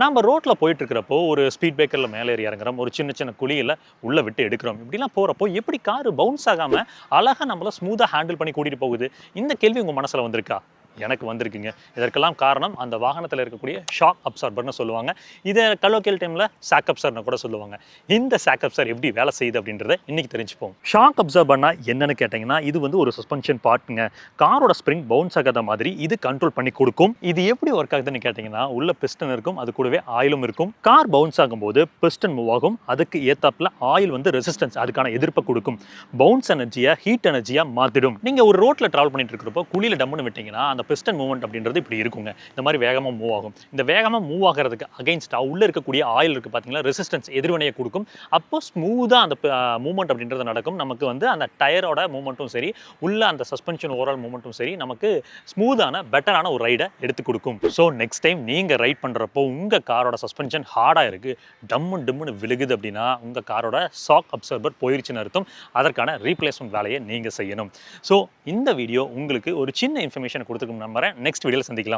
நம்ம ரோட்டில் போயிட்டு இருக்கிறப்போ ஒரு ஸ்பீட் பிரேக்கரில் மேலே ஏறி இறங்குறோம் ஒரு சின்ன சின்ன குழியில் உள்ளே விட்டு எடுக்கிறோம். இப்படிலாம் போகிறப்போ எப்படி காரு பவுன்ஸ் ஆகாமல் அழகாக நம்மள ஸ்மூத்தாக ஹேண்டில் பண்ணி கூட்டிகிட்டு போகுது? இந்த கேள்வி உங்கள் மனசில் வந்திருக்கா? எனக்கு வந்திருக்குங்க. இதற்கெல்லாம் காரணம் அந்த வாகனத்தில் இருக்கக்கூடிய ஷாக் அப்சார்பர்னு சொல்லுவாங்க. இதை கலோக்கியல் டைமில் சாக் அப்சர்னு கூட சொல்லுவாங்க. இந்த சாக் அப்சர் எப்படி வேலை செய்யுது அப்படின்றத இன்னைக்கு தெரிஞ்சுப்போம். ஷாக் அப்சர்பர்னா என்னன்னு கேட்டிங்கன்னா இது வந்து ஒரு சஸ்பென்ஷன் பார்ட்டுங்க காரோட ஸ்ப்ரிங் பவுன்ஸ் ஆகாத மாதிரி இது கண்ட்ரோல் பண்ணி கொடுக்கும். இது எப்படி ஒர்க் ஆகுதுன்னு கேட்டிங்கன்னா உள்ள பிஸ்டன் இருக்கும் அது கூடவே ஆயிலும் இருக்கும். கார் பவுன்ஸ் ஆகும்போது பிஸ்டன் மூவ் ஆகும். அதுக்கு ஏத்தாப்பில் ஆயில் வந்து ரெசிஸ்டன்ஸ் அதுக்கான எதிர்ப்பை கொடுக்கும். பவுன்ஸ் எனர்ஜியை ஹீட் எனர்ஜியாக மாற்றிடும் நீங்கள் ஒரு ரோட்டில் ட்ராவல் பண்ணிட்டு இருக்கிறப்போ குழியில் டம்முன்னு விட்டீங்கன்னா அந்த பிஸ்டன் மூவ்மெண்ட் அப்படின்றது இப்படி இருக்குங்க. இந்த மாதிரி வேகமாக மூவ் ஆகும். இந்த வேகமாக மூவ் ஆகிறதுக்கு அகைன்ஸ்டாக உள்ளே இருக்கக்கூடிய ஆயில் இருக்குது பார்த்தீங்களா ரெசிஸ்டன்ஸ் எதிர்வினையை கொடுக்கும். அப்போ ஸ்மூதாக அந்த மூவ்மெண்ட் அப்படின்றது நடக்கும். நமக்கு வந்து அந்த டயரோட மூவ்மெண்ட்டும் சரி உள்ள அந்த சஸ்பென்ஷன் ஓவரால் மூவ்மெண்ட்டும் சரி நமக்கு ஸ்மூதான பெட்டரான ஒரு ரைடை எடுத்து கொடுக்கும். ஸோ நெக்ஸ்ட் டைம் நீங்கள் ரைட் பண்ணுறப்போ உங்கள் காரோட சஸ்பென்ஷன் ஹார்டாக இருக்குது டம்மு டம்முன்னு விழுகுது அப்படின்னா உங்கள் காரோட ஷாக் அப்சர்வர் போயிடுச்சுன்னு அர்த்தம். அதற்கான ரீப்ளேஸ்மெண்ட் வேலையை நீங்கள் செய்யணும். ஸோ இந்த வீடியோ உங்களுக்கு ஒரு சின்ன இன்ஃபர்மேஷன் கொடுத்துருக்கும் நம்புகிறேன் நெக்ஸ்ட் வீடியோவில் சந்திக்கலாம்.